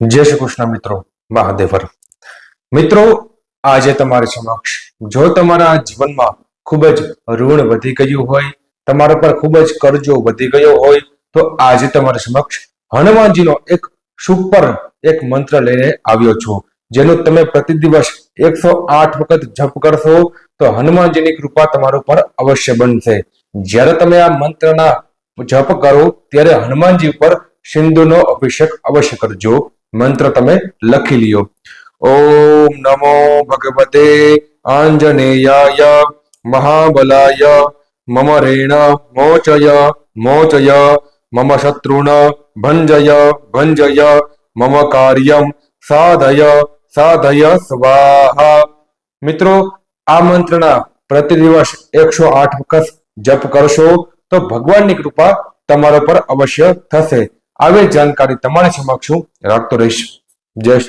જય શ્રી કૃષ્ણ મિત્રો, મહાદેવર. મિત્રો, આજે તમારી સમક્ષ જો તમારા જીવનમાં ખૂબ જ ઋણ વધી ગયું હોય, તમારા પર ખૂબ જ કરજો વધી ગયો હોય, તો આજે તમારી સમક્ષ હનુમાનજીનો એક સુપર એક મંત્ર લઈને આવ્યો છું. જેનો તમે પ્રતિ દિવસ એકસો આઠ વખત જપ કરશો, તો હનુમાનજીની કૃપા તમારા પર અવશ્ય બનશે. જ્યારે તમે આ મંત્રના જપ કરો, ત્યારે હનુમાનજી ઉપર સિંધુનો અભિષેક અવશ્ય કરજો. મંત્ર તમે લખી લ્યો. ઓમ નમો ભગવતે આંજનેયાય, મહાબલાય, મમ રેણ, મોચય મોચય, મમ શત્રુણ ભંજય ભંજય, મમ કાર્યમ, સાધય સાધય, સ્વાહા. મિત્રો, આ મંત્રના પ્રતિ દિવસ એકસો આઠ વખત જપ કરશો તો ભગવાનની કૃપા તમારા પર અવશ્ય થશે. આવી જાણકારી તમારી સમક્ષ હું રાખતો રહીશ. જય